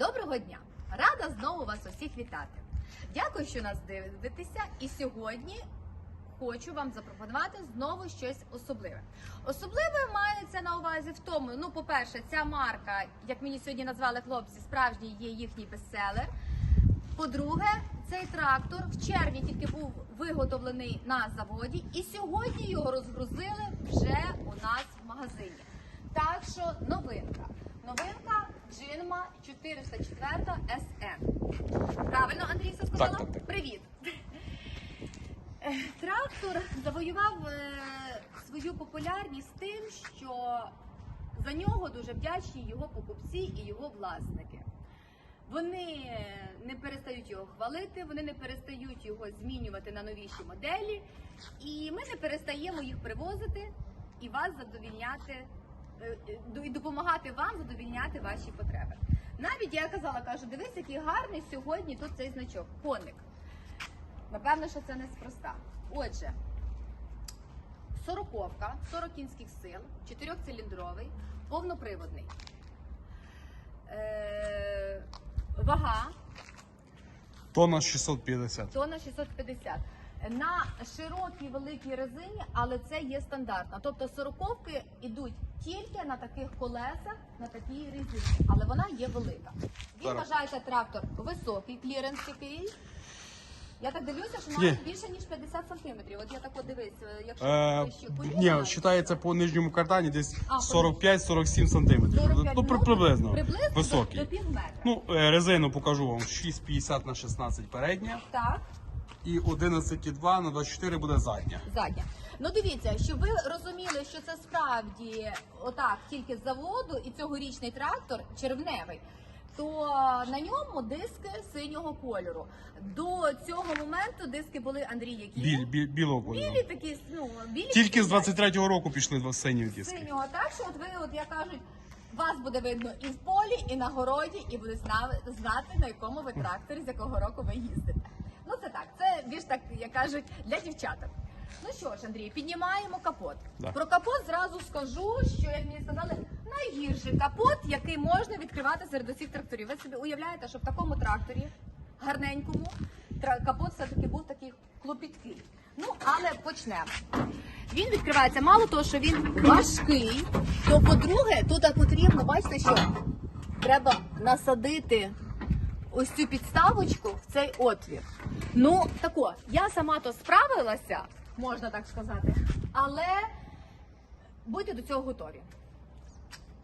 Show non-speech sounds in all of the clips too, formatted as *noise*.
Доброго дня! Рада знову вас усіх вітати. Дякую, що нас дивитеся. І сьогодні хочу вам запропонувати знову щось особливе. Особливе мається на увазі в тому, ну, по-перше, ця марка, як мені сьогодні назвали хлопці, справжній є їхній бестселер. По-друге, цей трактор в червні тільки був виготовлений на заводі, і сьогодні його розгрузили вже у нас в магазині. Так що новинка. Новинка Джинма 404 SN. Правильно, Андрій все сказала? Так, так, так. Привіт. Е, Трактор завоював е, свою популярність тим, що за нього дуже вдячні його покупці і його власники. Вони не перестають його хвалити, вони не перестають його змінювати на новіші моделі, і ми не перестаємо їх привозити і вас задовільняти і допомагати вам задовільняти ваші потреби. Навіть я казала, кажу, дивись, який гарний сьогодні тут цей значок. Коник. Напевно, що це неспроста. Отже, сороковка, 40 кінських сил, чотирьохциліндровий, повноприводний. Е, вага Тонна 650. тонна 650. На широкій великій резині, але це є стандартно. Тобто сороковки йдуть тільки на таких колесах, на такій резині, але вона є велика. Він Зараз. вважається трактор високий, кліренс який. Я так дивлюся, що Є. навіть більше ніж 50 сантиметрів. От я так от дивись, е, якщо Е, коліна, ні, вважається по нижньому кардані десь А, по 45-47 сантиметрів. 45, Ну, при- ну, приблизно. приблизно до, Високий. до пів метра. Ну, е, резину покажу вам 6,50 на 16 передня Так. і 11,2 на 24 буде задня. задня. Ну дивіться, щоб ви розуміли, що це справді отак тільки з заводу і цьогорічний трактор червневий. То на ньому диски синього кольору. До цього моменту диски були Андрій які Біль, біль, білого кольору. білі такі, ну білі Тільки з 23-го року пішли два сині диски. синього. Так що от ви, от я кажуть, вас буде видно і в полі, і на городі, і буде зна- знати на якому ви тракторі, з якого року ви їздите. Ну це так, це більш так, як кажуть, для дівчаток. Ну що ж, Андрій, піднімаємо капот. Да. Про капот зразу скажу, що як мені сказали, найгірший капот, який можна відкривати серед усіх тракторів. Ви собі уявляєте, що в такому тракторі гарненькому капот все-таки був такий клопіткий. Ну, але почнемо. Він відкривається мало того, що він важкий, то по-друге, тут потрібно, бачите, що треба насадити ось цю підставочку в цей отвір. Ну, тако, я сама то справилася, можна так сказати, але будьте до цього готові.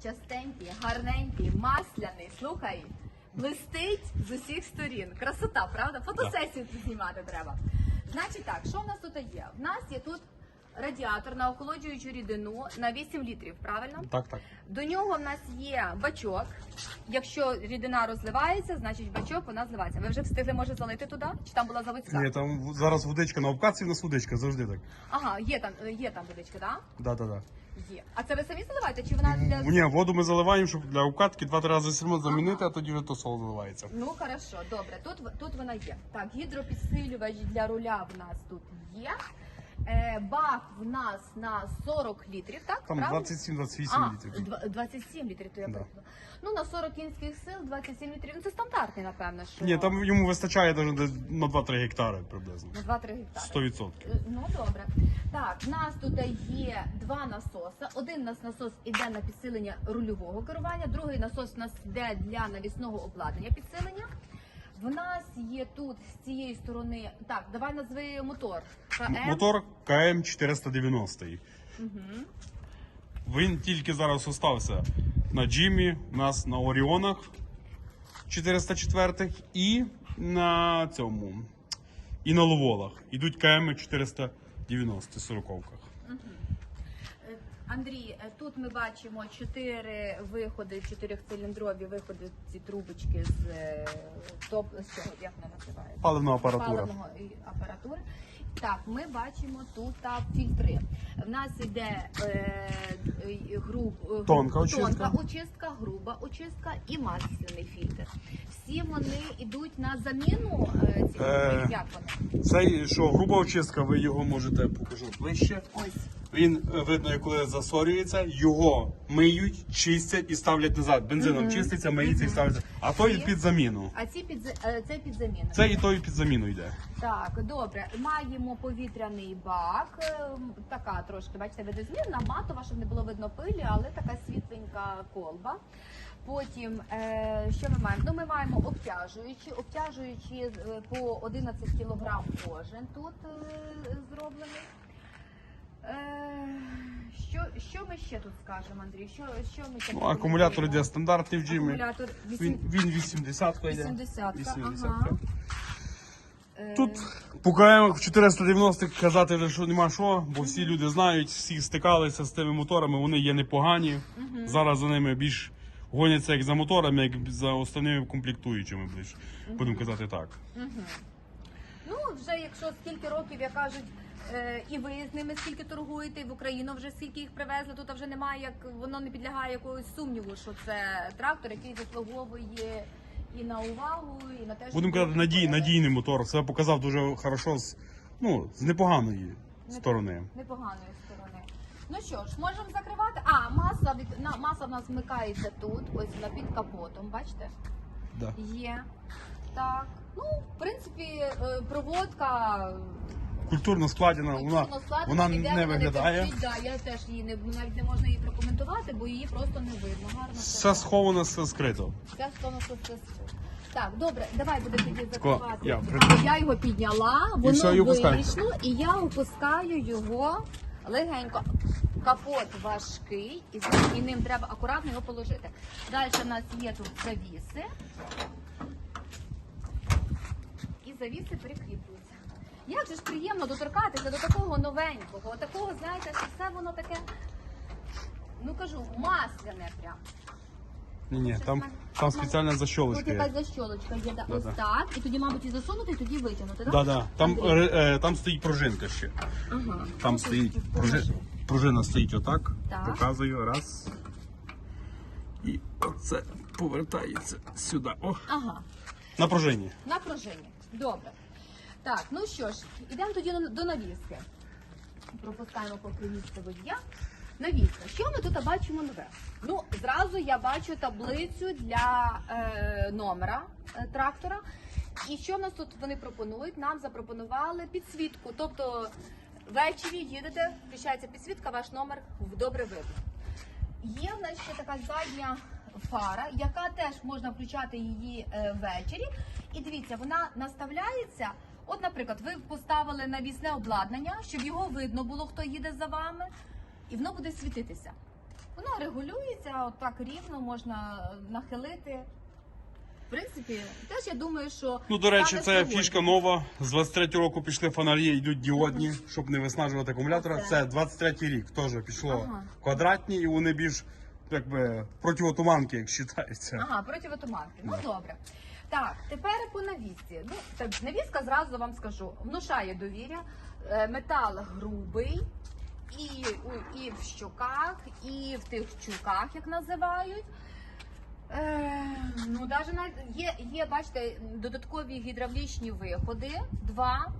Частенький, гарненький, масляний, слухай, блистить з усіх сторін. Красота, правда? Фотосесію тут знімати треба. Значить так, що в нас тут є? В нас є тут радіатор на охолоджуючу рідину на 8 літрів, правильно? Так, так. До нього в нас є бачок. Якщо рідина розливається, значить бачок вона зливається. Ви вже встигли може залити туди? Чи там була заводська? Ні, там в- зараз водичка на обкатці, в нас водичка, завжди так. Ага, є там, є там водичка, так? Да, да, да. Є. А це ви самі заливаєте? Чи вона для Ні, воду ми заливаємо, щоб для обкатки два-три рази сильно замінити, а тоді вже то соло заливається. Ну хорошо, добре. Тут в- тут вона є. Так, гідропідсилювач для руля в нас тут є. Е, бак в нас на 40 літрів, так? Там правильно? 27-28 літрів. два- 27 літрів, то я Да. Ну, на 40 кінських сил, 27 літрів. Ну, це стандартний, напевно, що Ні, там йому вистачає навіть на 2-3 гектари приблизно. на 2-3 гектари. 100%. Е, Ну добре. Так, в нас тут є два насоси. Один у нас насос іде на підсилення рульового керування, другий насос у нас йде для навісного обладнання підсилення. В нас є тут з цієї сторони. Так, давай назви мотор. КМ. Мотор КМ 490. Угу. Він тільки зараз остався на Джимі, у нас на Оріонах 404 і на цьому. І на Ловолах. Ідуть КМ 490 40-ках. Е, Андрій, е, тут ми бачимо чотири виходи, чотирьохциліндрові виходи, ці трубочки з е, топ з цього, як вона називається? Паливна апаратура. паливного апаратури. Так, ми бачимо тут та фільтри. В нас іде е, е, груб, е, Тонка очистка. тонка очистка, груба очистка і масляний фільтр. Всі вони йдуть на заміну е, цих Е, як вони? Цей, що груба очистка, ви його можете покажу ближче. Ось Він е, видно, коли засорюється, його миють, чистять і ставлять назад. Бензином чиститься, миється і ставиться. А той під заміну. А ці під е, це під заміну. Це і той під заміну йде. Так, добре. Маємо повітряний бак. ем, Така трошки, бачите, видозмірна, матова, щоб не було видно пилі, але така світленька колба. Потім, е, що ми маємо? Ну, ми маємо обтяжуючі, обтяжуючі е, по 11 кг кожен тут е, зроблений. Е, що, що ми ще тут скажемо, Андрій? Що, що ми ще Ну, акумулятор йде стандартний в джимі. Акумулятор Він, він 80 йде. 80, 80 ага. Е, Тут по КМ 490 казати вже, що нема що, бо всі люди знають, всі стикалися з тими моторами, вони є непогані. Зараз за ними більш гоняться як за моторами, як за основними комплектуючими ближче. Будемо казати так. Ну, вже якщо скільки років, як кажуть, і ви з ними скільки торгуєте, і в Україну вже скільки їх привезли, тут вже немає, як воно не підлягає якогось сумніву, що це трактор, який заслуговує і на увагу, і на те, що Будемо казати, надій, надійний мотор. Себе показав дуже хорошо з, ну, з непоганої сторони. непоганої сторони. Ну що ж, можемо закривати. А, маса від на маса в нас вмикається тут, ось на під капотом, бачите? Да. Є. Так. Ну, в принципі, е, проводка Культурно складена, вона, Культурно складена, вона ніде не виглядає. торчить, да, я теж її не навіть не можна її прокоментувати, бо її просто не видно. Гарно Все сховано, все скрито. Все сховано, все все. Так, добре, давай буде тоді закривати. я А, Я його підняла, воно все, і опускаю. вийшло, і я опускаю його легенько. Капот важкий, і, і ним треба акуратно його положити. Далі в нас є тут завіси. І завіси прикріплюються. Як же ж приємно доторкатися до такого новенького, такого, знаєте, що все воно таке, ну кажу, масляне прям. Ні, ні, там, там спеціальна Тут защолочка якась є. защолочка є, да, Да, ось да. так. І тоді, мабуть, і засунути, і тоді витягнути, так? Да, да. Там, Андрій? ре- е, там стоїть пружинка ще. Ага. Там стоїть пружи... пружина стоїть отак. Так. Показую. Раз. І оце повертається сюди. О, Ага, на пружині. на пружині. Добре. Так, ну що ж, ідемо тоді до- навіски. Пропускаємо поки місце водія. Навіска. Що ми тут бачимо нове? Ну, зразу я бачу таблицю для е, номера е, трактора. І що в нас тут вони пропонують? Нам запропонували підсвітку. Тобто ввечері їдете, включається підсвітка, ваш номер добре видно. Є в нас ще така задня фара, яка теж можна включати її е, ввечері. І дивіться, вона наставляється. От, наприклад, ви поставили навісне обладнання, щоб його видно було, хто їде за вами, і воно буде світитися. Воно регулюється, от так рівно можна е, нахилити. В принципі, теж я думаю, що Ну, до речі, це сьогодні. фішка нова. З 23 року пішли фонарі, йдуть діодні, щоб не виснажувати акумулятора. Це 23 рік теж пішло Ага. квадратні, і вони більш якби противотуманки, як вважається. Ага, противотуманки. Ну добре. Так, тепер по навісці. Ну, так, навіска зразу вам скажу, внушає довір'я. Е, Метал грубий, і, і в щоках, і в тих чуках, як називають. Е, ну, навіть на, є, є, бачите, додаткові гідравлічні виходи, два.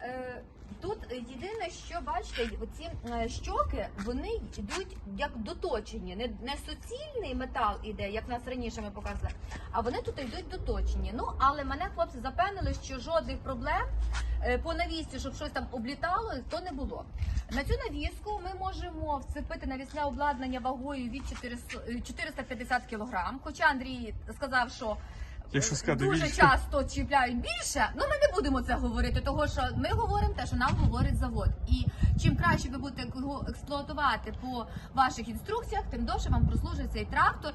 Е, тут єдине, що бачите, оці е, щоки вони йдуть як доточені. Не, не суцільний метал іде, як нас раніше ми показували, а вони тут йдуть доточені. Ну, але мене хлопці запевнили, що жодних проблем е, по навісці, щоб щось там облітало, то не було. На цю навіску ми можемо вцепити навісне обладнання вагою від 400 е, 450 кг. Хоча Андрій сказав, що Якщо сказати дуже більше. часто чіпляють більше. Ну ми не будемо це говорити, того що ми говоримо те, що нам говорить завод. І чим краще ви будете його експлуатувати по ваших інструкціях, тим довше вам прослужить цей трактор.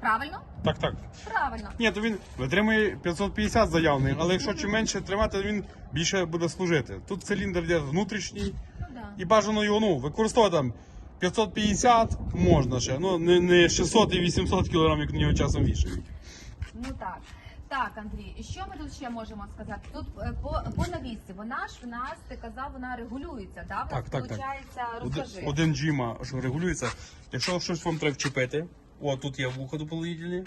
Правильно? Так, так. Правильно. Ні, то він витримує 550 заявний, але якщо чим менше тримати, він більше буде служити. Тут циліндр йде внутрішній, Ну да. і бажано його ну, використовувати там 550 можна ще, ну не, не 600 і 800 кг, як на нього часом вішають. Ну так. Так, Андрій, і що ми тут ще можемо сказати? Тут е, по, по навісці, вона ж в нас, ти казав, вона регулюється, да? В нас, Так, так, так. Получається, Один, розкажи. один джима, що регулюється. Якщо щось вам треба вчепити, о, тут є вуха дополнительні,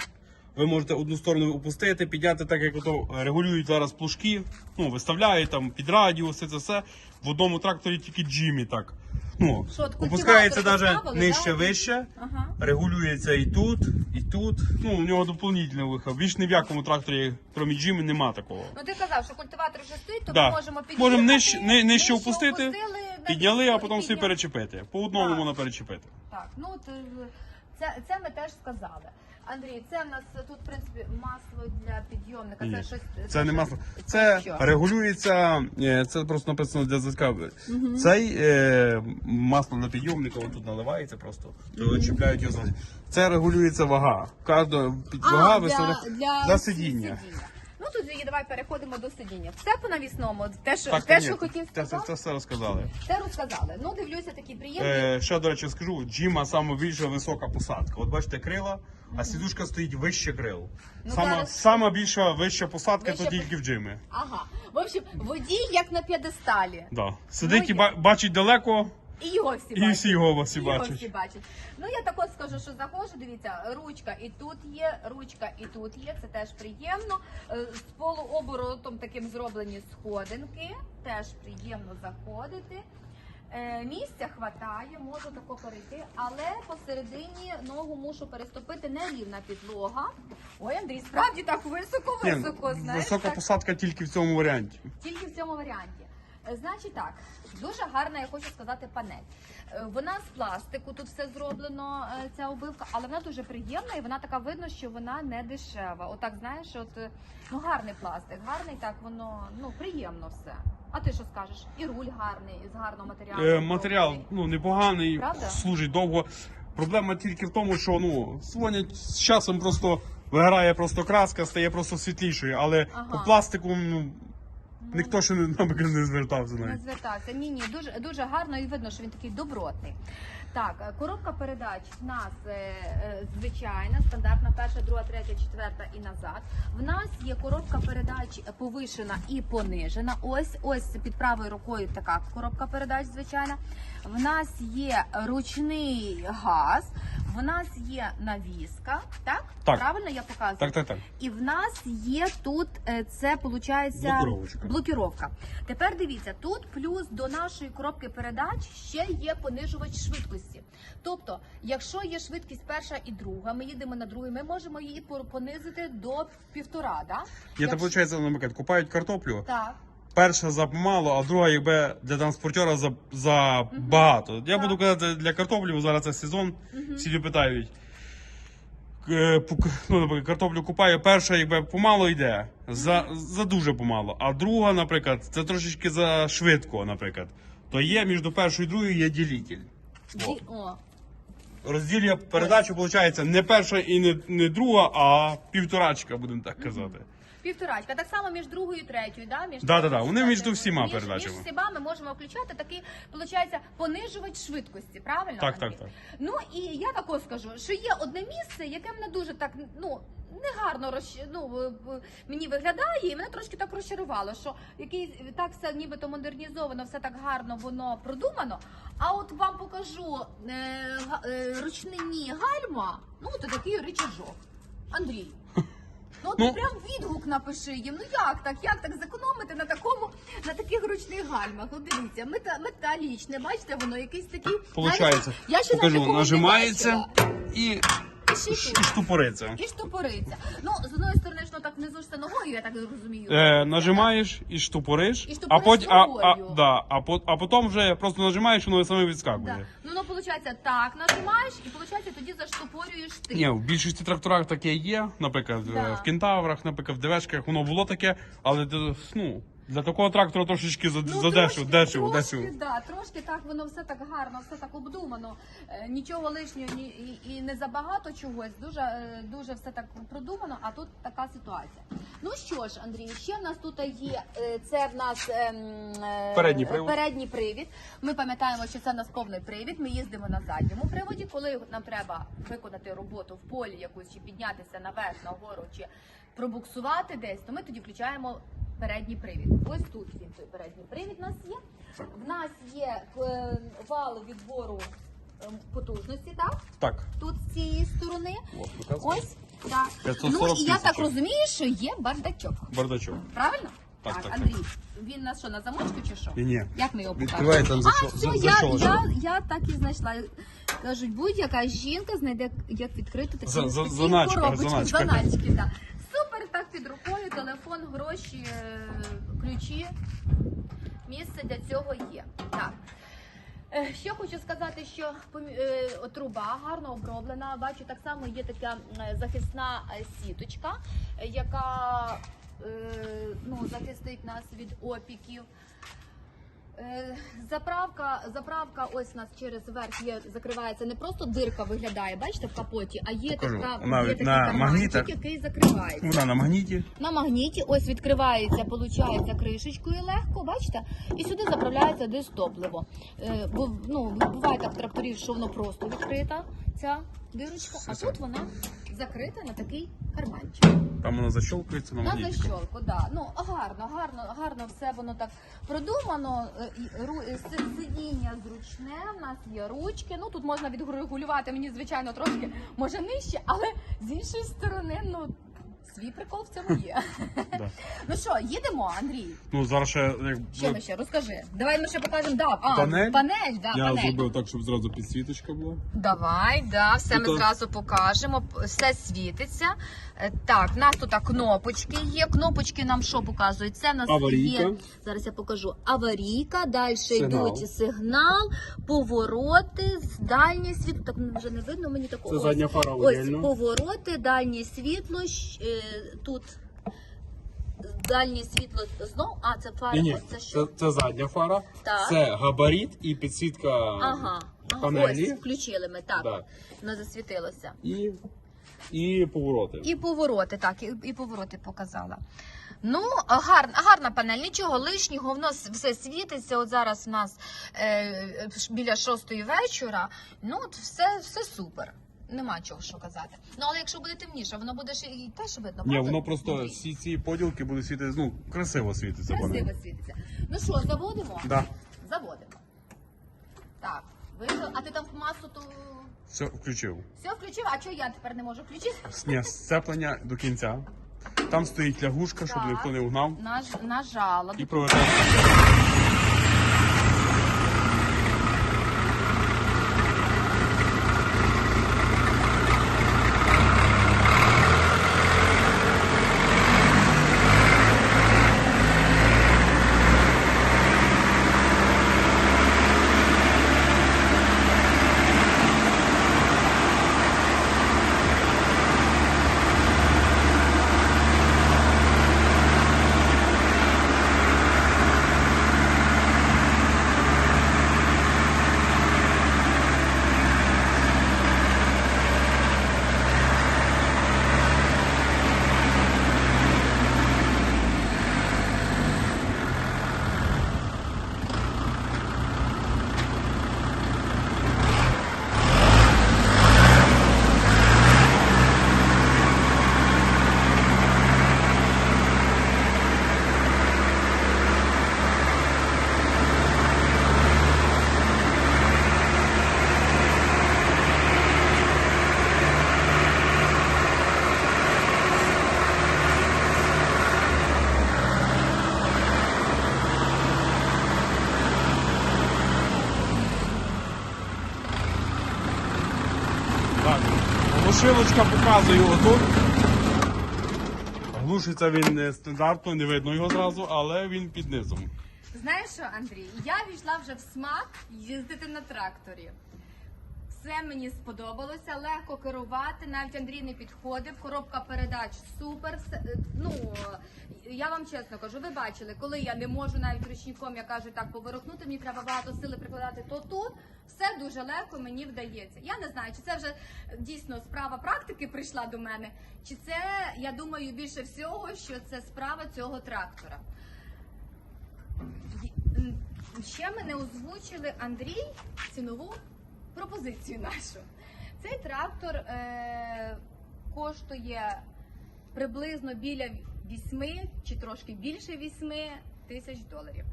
Ви можете одну сторону опустити, підняти, так як ото регулюють зараз плужки, ну, виставляють там під радіус, це все. В одному тракторі тільки джимі так. Ну, Що, от опускається навіть поставили, нижче да? вище, Ага. регулюється і тут, і тут. Ну, у нього доповнительний виход. Більш ні в якому тракторі, крім джимі, нема такого. Ну ти казав, що культиватор вже стоїть, то Да. ми можемо підняти. Можемо нижче- ни- нижче опустити, опустили, Підняли, а потім всі перечепити. По одному Так. можна перечепити. Так, ну от, е, це, це ми теж сказали. Андрій, це в нас тут, в принципі, масло для підйомника. Ні, Це щось. Це не масло. Це це регулюється, е, це просто написано для зразка. Цей е, масло для підйомника, тут наливається просто. То чіпляють його. Це регулюється вага. Кожна вага для, виставляє для, для сидіння. Ну тоді давай переходимо до сидіння. Все по навісному. Те, що, Так, те, ні, що хотів це, це, сказати, це все розказали. це розказали. Ну, дивлюся, такі приємні. Е, ще, до речі, скажу, Джима саме більша висока посадка. От бачите крила, а сідушка стоїть вище крил. Ну, сама, зараз- сама більша вища посадка Вища то тільки в Джимі. Ага. В общем, водій як на п'єдесталі. Да. Сидить і Ну, ба- бачить далеко, І його всі і бачать. всі його всі його всі бачать. Ну я також скажу, що заходжу, дивіться, ручка і тут є, ручка і тут є, це теж приємно. Е, З полуоборотом таким зроблені сходинки, теж приємно заходити. Е, Місця хватає, можу тако перейти, але посередині ногу мушу переступити нерівна підлога. Ой, Андрій, справді так Ні, високо-високо, знаєш. висока так. посадка тільки в цьому варіанті. Тільки в цьому варіанті. Е, Значить так, дуже гарна, я хочу сказати, панель. Е, Вона з пластику, тут все зроблено, е, ця обивка, але вона дуже приємна і вона така видно, що вона не дешева. Отак, знаєш, от ну гарний пластик, гарний, так воно ну приємно все. А ти що скажеш? І руль гарний, з гарного матеріалу. Е, матеріал ну, непоганий, Правда? служить довго. Проблема тільки в тому, що ну, дзвонять з часом просто виграє просто краска, стає просто світлішою, але Ага. по пластику ну, ніхто ще не, наприклад, не звертався Не навіть. звертався. Ні, ні, дуже дуже гарно і видно, що він такий добротний. Так, е, коробка передач в нас е, е, звичайна, стандартна, перша, друга, третя, четверта і назад. В нас є коробка передач повишена і понижена. Ось ось під правою рукою така коробка передач, звичайна. В нас є ручний газ, в нас є навіска, так? Так. Правильно я показую? Так, так, так. І в нас є тут е, це виходить Блокировочка. блокіровка. Тепер дивіться, тут плюс до нашої коробки передач ще є понижувач швидкості. Тобто, якщо є швидкість перша і друга, ми їдемо на другий, ми можемо її по- понизити до півтора. Да? Є Якщо- так виходить, наприклад, купають картоплю, Так. Перша за помало, а друга якби для транспортера за, за багато. Я буду казати для картоплі, бо зараз це сезон, всі люди питають. Е, пук- Ну, наприклад, картоплю купає, перша якби помало йде, за, за дуже помало. А друга, наприклад, це трошечки за швидко, наприклад. То є між першою і другою є ділитель. О. Ді- О. Розділює передачу, виходить, не перша і не, не друга, а півторачка, будемо так казати. Півторачка. Так само між другою і третьою, да? Між Да-да-да, вони між всіма між, передачами. Між всіма ми можемо включати такий, виходить, понижувач швидкості, правильно? Так, Андрій? так, так. Ну і я також скажу, що є одне місце, яке мене дуже так, ну. Негарно розч... ну, мені виглядає, і мене трошки так розчарувало, що який так все нібито модернізовано, все так гарно воно продумано. А от вам покажу е, е, ручнині гальма, ну то такий рычажок. Андрій. *laughs* Ну, ну, ти прям відгук напиши їм. Ну як так? Як так зекономити на такому, на таких ручних гальмах? Ну дивіться, мета, металічне, бачите, воно якийсь такий. Получається, я ще покажу, нажимається і, І штупориться. І штопориться. Ну, з одної сторони, ж ну так внизу ж це ногою, я так розумію. Е, нажимаєш і штупориш, І штупориш а, потім, а, а, ногою. да, а, по- а потім вже просто нажимаєш, і воно саме Да. відскакує. Ну, ну, виходить, так нажимаєш, і виходить, тоді заштопорюєш ти. Ні, в більшості тракторах таке є, наприклад, Да. е, в кентаврах, наприклад, в ДВшках воно було таке, але де- ну, для такого трактора трошечки за, Ну, задешево, дешево, трошки, дешево. Да, трошки так воно все так гарно, все так обдумано. Е, Нічого лишнього ні, і, і не забагато чогось. Дуже, е, дуже все так продумано, а тут така ситуація. Ну що ж, Андрій, ще в нас тут є е, це в нас ем, е, Передній привод. передній привід. Ми пам'ятаємо, що це в нас повний привід. Ми їздимо на задньому приводі. Коли нам треба виконати роботу в полі якусь чи піднятися наверх, нагору, чи пробуксувати десь, то ми тоді включаємо передній привід. Ось тут він той передній привід у нас є. В нас є е, вал відбору е, потужності, так? Так, Тут з цієї сторони. Ось Так. 540 Ну і я так розумію, що є бардачок. Бардачок. Правильно? Так, так, так. Андрій. Він на що, на замочку чи що? Ні, ні. Як ми його? Відкриває там за А, все, за- я, защолочено. я, я так і знайшла. Кажуть, будь-яка жінка знайде, як відкрити такі, За- за- заначка, коробочки, заначка. заначки, да. Супер, так під рукою, телефон, гроші, е, ключі. Місце для цього є. Так. Ще Що хочу сказати, що е, труба гарно оброблена. Бачу, так само є така е, захисна е, сіточка, е, яка е, ну, захистить нас від опіків. Е, Заправка, заправка ось у нас через верх є, закривається. Не просто дирка виглядає, бачите, в капоті, а є Покажу. така Навіть є такий на магнітах. який закривається. Вона на магніті. На магніті ось відкривається, получається кришечкою легко, бачите? І сюди заправляється десь топливо. Е, бо, ну, буває так в тракторів, що воно просто відкрита, ця дирочка, а тут вона закрита на такий карманчик. Там вона защолкується на На магніті. защолку, да. Ну гарно, гарно, гарно все воно так продумано. Е, і ру- е, си- Сидіння зручне, в нас є ручки. Ну тут можна відрегулювати мені, звичайно, трошки може нижче, але з іншої сторони, ну свій прикол в цьому є. *laughs* Да. Ну що, їдемо, Андрій? Ну, зараз ще як Що ми ще розкажи? Давай ми ще покажемо. Да, а, Панель? панель, да, я панель. зробив так, щоб зразу підсвіточка була. Давай, да, все ми Тут- зразу покажемо. Все світиться. Е, Так, в нас тут кнопочки є. Кнопочки нам що показують? Це в нас Аварійка. є. Зараз я покажу. Аварійка, далі Сигнал. йдуть сигнал, повороти, дальнє світло. Так ну, вже не видно мені такого. Це задня фара Ось повороти, дальнє світло. щ- е, Тут дальнє світло знов. А, це фара. Ні, ні, це що? це, це задня фара, Так. це габарит і підсвітка Ага. панелі. Ось, включили ми, так. Да. Воно засвітилося. і, і повороти. І повороти, так, і, і повороти показала. Ну, гарна, гарна панель, нічого лишнього, воно все світиться. От зараз у нас е, біля шостої вечора. Ну, от все, все супер. Нема чого що казати. Ну, але якщо буде темніше, воно буде ще і теж видно. Ні, правда? воно просто Андрій? всі ці поділки будуть світити, ну, красиво світиться. красиво панель. світиться. Ну що, заводимо? Да. Заводимо. Так, вийшло. А ти там масу то Все, включив. все включив, а чого я тепер не можу включити? Ні, сцеплення до кінця. Там стоїть лягушка, щоб Так. ніхто не угнав. Наж, нажала. І провертається. Так, глушилочка показує отут. Глушиться він не стандартно, не видно його зразу, але він під низом. Знаєш що, Андрій? Я війшла вже в смак їздити на тракторі. Все мені сподобалося, легко керувати, навіть Андрій не підходив, коробка передач супер. е, Ну я вам чесно кажу, ви бачили, коли я не можу навіть ручником, я кажу так, поворухнути, мені треба багато сили прикладати, то тут все дуже легко мені вдається. Я не знаю, чи це вже е, дійсно справа практики прийшла до мене, чи це я думаю більше всього, що це справа цього трактора. Ще ми не озвучили Андрій цінову пропозицію нашу. Цей трактор е, коштує приблизно біля 8 чи трошки більше 8 тисяч доларів.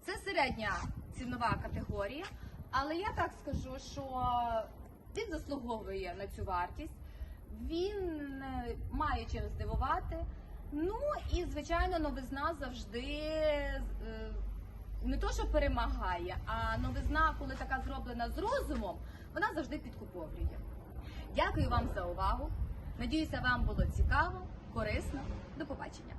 Це середня цінова категорія, але я так скажу, що він заслуговує на цю вартість. Він е, має чим здивувати. Ну і звичайно, новизна завжди е, не то, що перемагає, а новизна, коли така зроблена з розумом, вона завжди підкуповлює. Дякую вам за увагу. Надіюся, вам було цікаво, корисно. До побачення.